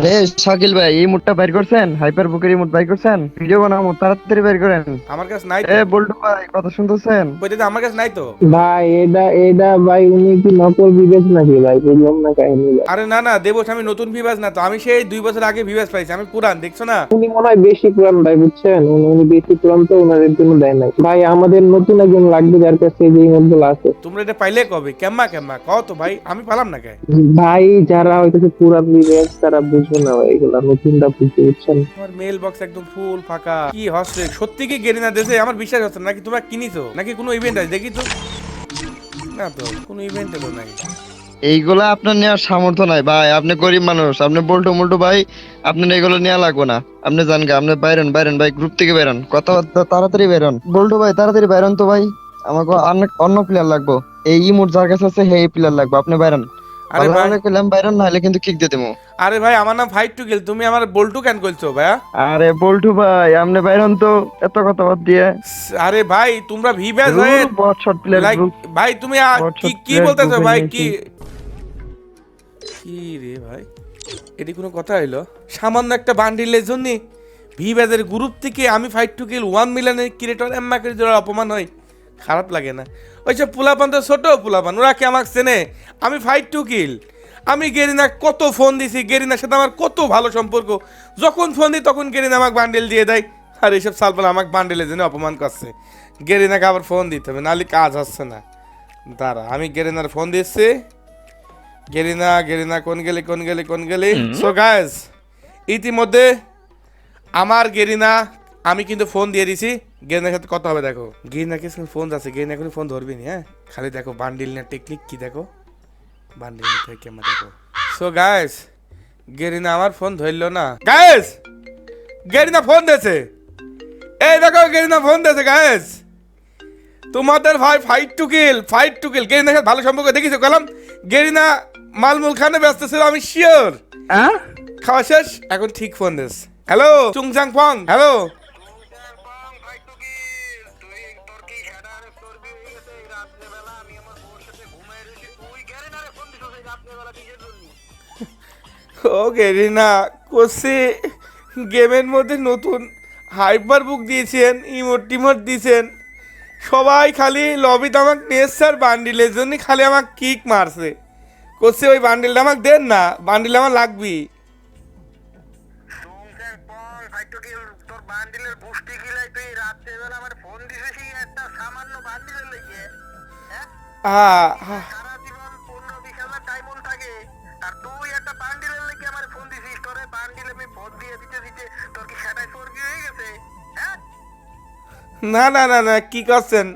আরে শাকিল ভাই এই মুডটা বাইর করছেন? হাইপার বুকের মুড বাইর করছেন? ভিডিও বানাবো তাড়াতাড়ি বাইর করেন। আমার কাছে নাই এ বল্টু ভাই কথা শুনতেছেন? বইতে আমার কাছে নাই তো। ভাই এটা এটা ভাই উনি কি নকল বিবেচ নাকি ভাই? বুঝলাম না কাহিনী। আরে না না দেবস আমি নতুন ভিভাস না তো। আমি সেই দুই বছর আগে ভিভাস পাইছি আমি পুরান দেখছ না? উনি মনে হয় বেশি পুরান ভাই বুঝছেন? উনি উনি বেশি পুরান তো ওনাদের জন্য দেয় নাই। ভাই আমাদের নতুন একজন লাগবে যার কাছে এই যে ইমেলগুলো আছে। তোমরা এটা পাইলে কবে? কেম্মা কেম্মা কও তো ভাই আমি পালাম না কে? ভাই যারা হয়তো পুরান বিবেচ তারা বুঝবে না ভাই এগুলা নতুনটা বুঝতে বুঝছেন আমার মেল বক্স একদম ফুল ফাঁকা। কি হচ্ছে? সত্যি কি গেরিনা দেশে? আমার বিশ্বাস হচ্ছে নাকি তোমরা কিনিছো? নাকি কোনো ইভেন্ট আছে? দেখি তো। না তো কোনো ইভেন্ট নাই। এইগুলা আপনার নেওয়ার সামর্থ্য নাই। ভাই আপনি গরিব মানুষ। আপনি বল্টু মল্টু ভাই আপনার এগুলো নেওয়া লাগবে না। আপনি জান গা আপনি বাইরেন বাইরেন ভাই গ্রুপ থেকে বেরোন কথাবার্তা তাড়াতাড়ি বেরোন বল্টু ভাই তাড়াতাড়ি বেরোন তো ভাই। আমাকে অন্য- অন্য প্লেয়ার লাগবো। এই ইমোট যার কাছে আছে সেই প্লেয়ার লাগবে। আপনি বাইরেন। আরে ভাই। পেলাম বাইরেন নাহলে কিন্তু কিক দিয়ে দেবো। আরে ভাই আমার নাম ফাইট টু গেল তুমি আমার বল্টু কেন ভাইয়া? আরে বল্টু ভাই আপনি বাইরন তো এত কথা বাদ দিয়ে। আরে ভাই তোমরা ভিভাস হয়ে বট শট প্লেয়ার লাইক ভাই তুমি কি কি বলতেছো ভাই কি কি? রে ভাই এটি কোনো কথা হইল? সামান্য একটা বান্ডিলের জন্য ভিভাজের গ্রুপ থেকে আমি ফাইট টু কিল ওয়ান মিলিয়নের ক্রিয়েটর এম্মা করে অপমান হয়। খারাপ লাগে না। ওই ওইসব পোলাপান তো ছোট পোলাপান ওরা কি আমাকে চেনে? আমি ফাইট টু কিল আমি গেরিনা কত ফোন দিছি গেরিনার সাথে আমার কত ভালো সম্পর্ক। যখন ফোন দিই তখন গেরিনা আমাকে বান্ডেল দিয়ে দেয়। আর এইসব সালপাল আমাকে বান্ডেলের জন্য অপমান করছে। গেরিনাকে আবার ফোন দিতে হবে নাহলে কাজ হচ্ছে না। দাঁড়া আমি গেরিনার ফোন দিচ্ছি। গেরিনা গেরিনা কোন গেলি কোন গেলি কোন গেলি? সো গাইস ইতিমধ্যে আমার গেরিনা আমি কিন্তু ফোন দিয়ে দিছি। গেরিনার সাথে কথা হবে দেখো। গেরিনাকে ফোন আছে গেরিনা কোনো ফোন ধরবি না হ্যাঁ? খালি দেখো বান্ডিল না টেকনিক কি দেখো? বান্ডিল থেকে কেমন দেখো। সো গাইস গেরিনা আমার ফোন ধরলো না। গাইস গেরিনা ফোন দিয়েছে। এই দেখো গেরিনা ফোন দিয়েছে গাইস তোমাদের ভাই fight to kill fight to kill গেরিনার সাথে ভালো সম্পর্ক দেখিছো গেলাম গেরিনা মালমুল খানে ব্যস্ত ছিল আমি শিওর খাওয়া শেষ এখন ঠিক ফোন দিস হ্যালো চুংচাং ফং হ্যালো ও গেরিনা কোসে গেমের মধ্যে নতুন হাইপার বুক দিয়েছেন ইমোট টিমোট দিয়েছেন। সবাই খালি লবিতে আমাকে নিয়েছে আর বান্ডিলের জন্য খালি আমাকে কিক মারছে। কোসে ওই বান্ডিলটা আমাকে দেন না বান্ডিল আমার লাগবি সুংসেন পং না না না না, কি করছেন?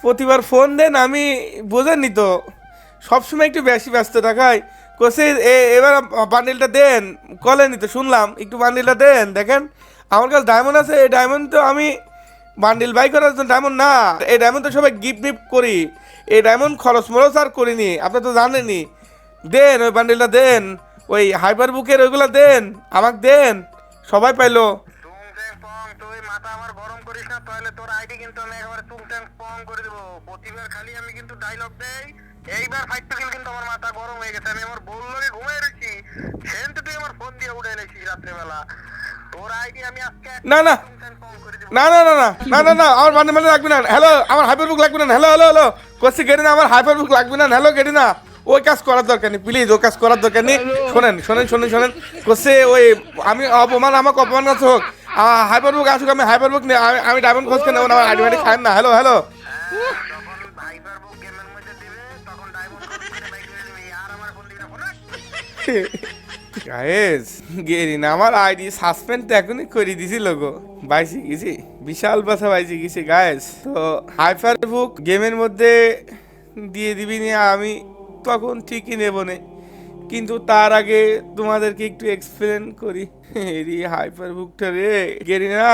প্রতিবার ফোন দেন, আমি বোঝেননি তো। সবসময় একটু বেশি ব্যস্ত থাকায়। কোসে, এ- এবার বান্ডিলটা দেন কলেনি তো, শুনলাম, একটু বান্ডিলটা দেন, দেখেন। আমার কাছে ডায়মন্ড আছে, এই ডায়মন্ড তো আমি বান্ডিল বাই করার জন্য ডায়মন্ড না। এই ডায়মন্ড তো সবাই গিফট গিফট করি। এই ডায়মন্ড খরচ মরচ আর করিনি, আপনি তো জানেনই। দেন, ওই বান্ডিলটা দেন, ওই হাইপার বুকের ওইগুলো দেন, আমাকে দেন, সবাই পাইলো সুংসেন পং তুই মাথা আমার গরম করিস না তাহলে তোর আইডি কিন্তু আমি একেবারে পং করে দেবো। প্রতিবার খালি আমি কিন্তু ডায়লগ দেই। এইবার ফাইট কিন্তু আমার মাথা গরম হয়ে গেছে। আমি আমার ঘুমিয়ে রয়েছি। সেন তুই আমার ফোন দিয়ে উঠে এনেছিস রাত্রেবেলা। তোর আইডি আমি আজকে না না। সুংসেন পং করে দেবো। না না না না। না না না আমার মানে মানে লাগবে না। হ্যালো আমার হাইপার বুক লাগবে না। হ্যালো হ্যালো হ্যালো করছি গেটি না আমার হাইপার বুক লাগবে না। হ্যালো গেটি না। ওই কাজ করার দরকার নেই প্লিজ ওই কাজ করার দরকার নেই। শোনেন শোনেন শোনেন শোনেন। করছে ওই আমি অপমান আমাকে অপমান কাছে হোক। হাইপার বুক আসুক আমি হাইপার বুক আমি ডায়মন্ড খোঁজকে নেব না আমার আইডি খান না হ্যালো হ্যালো করে করে না গায়েস গেরি না আমার আইডি সাসপেন্ড তো এখনই করে দিছি লোগো বাইসি গেছি বিশাল বাসা বাইসি গেছি গায়েস তো হাইপার বুক গেমের মধ্যে দিয়ে দিবি নি আমি তখন ঠিকই নেব নে। কিন্তু তার আগে তোমাদেরকে একটু এক্সপ্লেন করি। এরি হাইপার বুকটা রে। গেরি না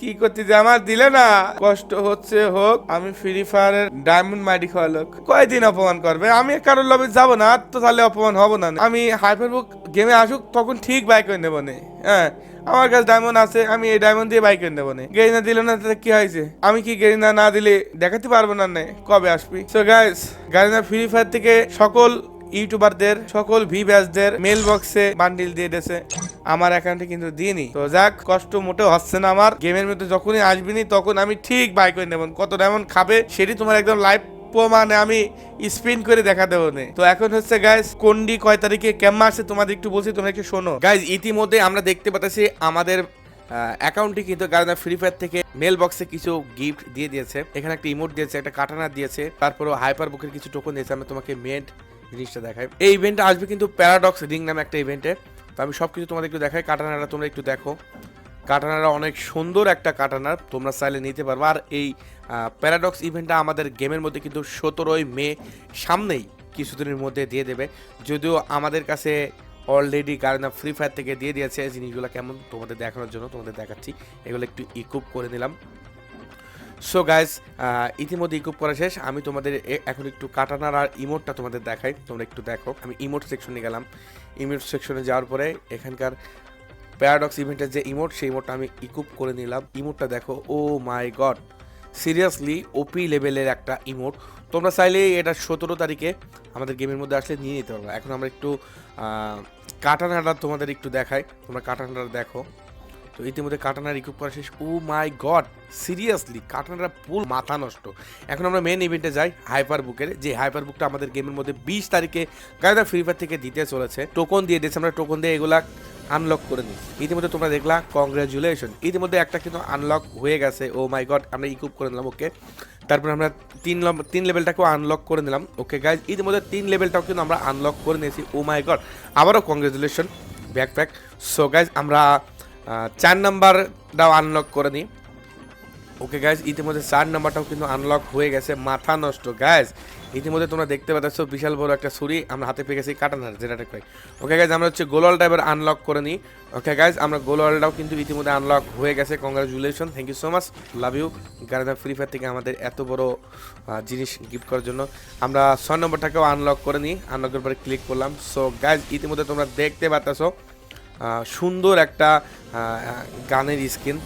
কি করতে আমার দিলে না, কষ্ট হচ্ছে হোক, আমি ফ্রি ফায়ারের ডায়মন্ড মাইডি খাওয়া লোক। কয়দিন অপমান করবে? আমি কারোর লবে যাব না তো তাহলে অপমান হব না। আমি হাইপার বুক গেমে আসুক, তখন ঠিক বাইক করে নেব নে। হ্যাঁ আমার কাছে ডায়মন্ড আছে, আমি এই ডায়মন্ড দিয়ে বাইক কিনে দেবো গেরিনা দিল না, তাতে কি হয়েছে? আমি কি গেরিনা না দিলে দেখাতে পারব না নে? কবে আসবি? So guys Garena free fire থেকে সকল ইউটিউবারদের, সকল ভি ব্যাচদের মেল বক্সে বান্ডিল দিয়ে দিয়েছে। আমার অ্যাকাউন্টে কিন্তু দিইনি। তো যাক, কষ্ট মোটেও হচ্ছে না আমার। গেমের মধ্যে যখনই আসবিনি, তখন আমি ঠিক বাই করে নেব। কত ডায়মন্ড খাবে, সেটি তোমার একদম লাইভ প্রমাণে আমি স্পিন করে দেখা দেবো নে তো এখন হচ্ছে গাইজ কোনডি কয় তারিখে, কেমন আছে তোমাদের একটু বলছি, তোমরা একটু শোনো। গাইজ ইতিমধ্যে আমরা দেখতে পাচ্ছি আমাদের অ্যাকাউন্টটি কিন্তু গার্ডার ফ্রি ফায়ার থেকে মেল বক্সে কিছু গিফট দিয়ে দিয়েছে। এখানে একটা ইমোট দিয়েছে, একটা কাটানা দিয়েছে, তারপরও হাইপার বুকের কিছু টোকন দিয়েছে। আমি তোমাকে মেড জিনিসটা দেখাই। এই ইভেন্টটা আসবে কিন্তু প্যারাডক্স রিং নামে একটা ইভেন্টে তো আমি সব কিছু তোমাদের একটু দেখাই, কাটানাটা তোমরা একটু দেখো। কাটানারা অনেক সুন্দর একটা কাটানার তোমরা চাইলে নিতে পারবে। আর এই প্যারাডক্স ইভেন্টটা আমাদের গেমের মধ্যে কিন্তু সতেরোই মে সামনেই কিছুদিনের মধ্যে দিয়ে দেবে। যদিও আমাদের কাছে অলরেডি কারণ ফ্রি ফায়ার থেকে দিয়ে দিয়েছে। জিনিসগুলো কেমন তোমাদের দেখানোর জন্য তোমাদের দেখাচ্ছি। এগুলো একটু ইকুপ করে নিলাম। সো গাইস ইতিমধ্যে ইকুপ করা শেষ। আমি তোমাদের এখন একটু কাটানার আর ইমোটটা তোমাদের দেখাই। তোমরা একটু দেখো। আমি ইমোট সেকশনে গেলাম। ইমোট সেকশনে যাওয়ার পরে এখানকার প্যারাডক্স ইভেন্টের যে ইমোট সেই ইমোটটা আমি ইকুপ করে নিলাম। ইমোটটা দেখো ও মাই গড সিরিয়াসলি ওপি লেভেলের একটা ইমোট তোমরা চাইলে এটা সতেরো তারিখে আমাদের গেমের মধ্যে আসলে নিয়ে নিতে পারবে এখন আমরা একটু কাটানাটা তোমাদের একটু দেখাই। তোমরা কাটানাটা দেখো। তো ইতিমধ্যে কাটানার রিকুপ করা শেষ। ও মাই গড সিরিয়াসলি কাটানারা ফুল মাথা নষ্ট। এখন আমরা মেন ইভেন্টে যাই হাইপার বুকের যে হাইপার বুকটা আমাদের গেমের মধ্যে বিশ তারিখে গায়দা ফ্রি ফায়ার থেকে দিতে চলেছে। টোকন দিয়ে দিয়েছে আমরা টোকন দিয়ে এগুলা আনলক করে নিই। ইতিমধ্যে তোমরা দেখলা কংগ্রাচুলেশন ইতিমধ্যে একটা কিন্তু আনলক হয়ে গেছে। ও মাই গড আমরা ইকুপ করে নিলাম ওকে তারপর আমরা তিন তিন লেভেলটাকেও আনলক করে নিলাম ওকে গাইজ ইতিমধ্যে তিন লেভেলটাও কিন্তু আমরা আনলক করে নিয়েছি। ও মাই গড আবারও কংগ্রেচুলেশন ব্যাকপ্যাক সো গাইজ আমরা চার নাম্বারটাও আনলক করে নিই ওকে গাইজ ইতিমধ্যে চার নাম্বারটাও কিন্তু আনলক হয়ে গেছে, মাথা নষ্ট। গাইজ ইতিমধ্যে তোমরা দেখতে পাচ্ছ বিশাল বড় একটা ছুরি, আমরা হাতে পেয়ে গেছি কাটানার যেটা কই ওকে গাইজ আমরা হচ্ছে গোলওয়ালটা এবার আনলক করে নিই। ওকে গাইজ আমরা গোলওয়ালটাও কিন্তু ইতিমধ্যে আনলক হয়ে গেছে। Congratulation thank you so much love you Garena free fire থেকে আমাদের এত বড় জিনিস গিফট করার জন্য। আমরা ছয় নম্বরটাকেও আনলক করে নিই। আনলকের পরে ক্লিক করলাম। সো গাইজ ইতিমধ্যে তোমরা দেখতে পাচ্ছ সুন্দর একটা গানের স্কিন।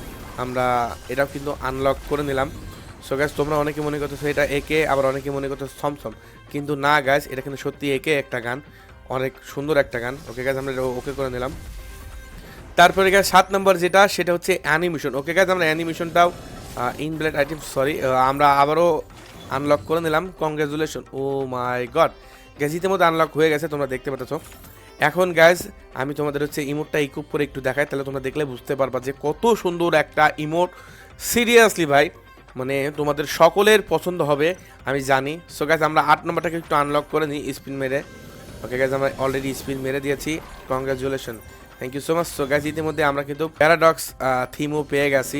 আমরা এটাও কিন্তু আনলক করে নিলাম। সো গ্যাস তোমরা অনেকে মনে করতেছো এটা একে, আবার অনেকে মনে করতেছো থমসম কিন্তু না গ্যাস এটা কিন্তু সত্যি একে একটা গান। অনেক সুন্দর একটা গান। ওকে গ্যাস আমরা ওকে করে নিলাম। তারপরে গ্যাস সাত নম্বর যেটা, সেটা হচ্ছে অ্যানিমেশন ওকে গ্যাস আমরা অ্যানিমেশনটাও ইনব্লেড আইটেম সরি আমরা আবারও আনলক করে নিলাম। Congratulation oh my god guys ইতিমধ্যে আনলক হয়ে গেছে, তোমরা দেখতে পাচ্ছ। এখন গ্যাস আমি তোমাদের হচ্ছে ইমোটটা ইকুপ করে একটু দেখাই, তাহলে তোমরা দেখলে বুঝতে পারবা যে কত সুন্দর একটা ইমোট সিরিয়াসলি ভাই মানে তোমাদের সকলের পছন্দ হবে, আমি জানি। সো গ্যাস আমরা আট নম্বরটাকে একটু আনলক করে নিই স্পিন মেরে। ওকে গ্যাস আমরা অলরেডি স্পিন মেরে দিয়েছি। Congratulation thank you so much so guys ইতিমধ্যে আমরা কিন্তু প্যারাডক্স থিমও পেয়ে গেছি।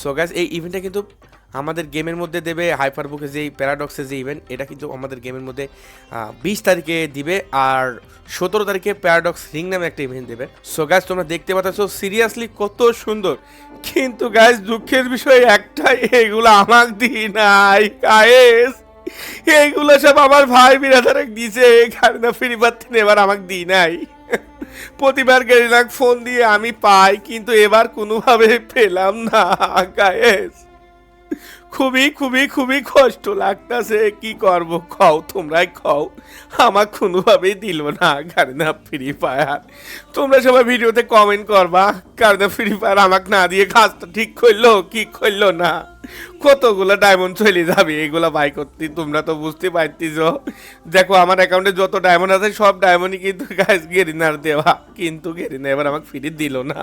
সো গ্যাস এই ইভেন্টটা কিন্তু আমাদের গেমের মধ্যে দেবে হাইপার বুকে যে প্যারাডক্সের যে ইভেন্ট এটা কিন্তু আমাদের গেমের মধ্যে বিশ তারিখে দিবে আর সতেরো তারিখে প্যারাডক্স রিং নামে একটা ইভেন্ট দেবে। সো গ্যাস তোমরা দেখতে পাচ্ছ সিরিয়াসলি কত সুন্দর। কিন্তু গ্যাস দুঃখের বিষয় একটাই, এগুলো আমাকে দিই নাই গায়েস এইগুলো সব আমার ভাই বিরাদারে দিছে কারণ ফ্রি পাচ্ছেন এবার আমাকে দিই নাই। প্রতিবার গেরিলাক ফোন দিয়ে আমি পাই, কিন্তু এবার কোনোভাবে পেলাম না গায়েস খুবই খুবই খুবই কষ্ট লাগতাছে। কি করব? খাও, তোমরাই খাও। আমার কোনোভাবেই দিল না, কারণ ফ্রি ফায়ার। তোমরা সবাই ভিডিওতে কমেন্ট করবা, কারণ ফ্রি ফায়ার আমাকে না দিয়ে কাজটা ঠিক করল, কি করল না? কতগুলো ডায়মন্ড চলে যাবে, এগুলো বাই করতে? তোমরা তো বুঝতে পারতিস দেখো, আমার অ্যাকাউন্টে যত ডায়মন্ড আছে, সব ডায়মন্ডই কিন্তু গাছ গেরিনার দেওয়া। কিন্তু গেরিনা এবার আমাকে ফিরে দিল না।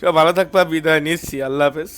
সব ভালো থাকবা, বিদায় নিচ্ছি, আল্লাহ হাফেজ।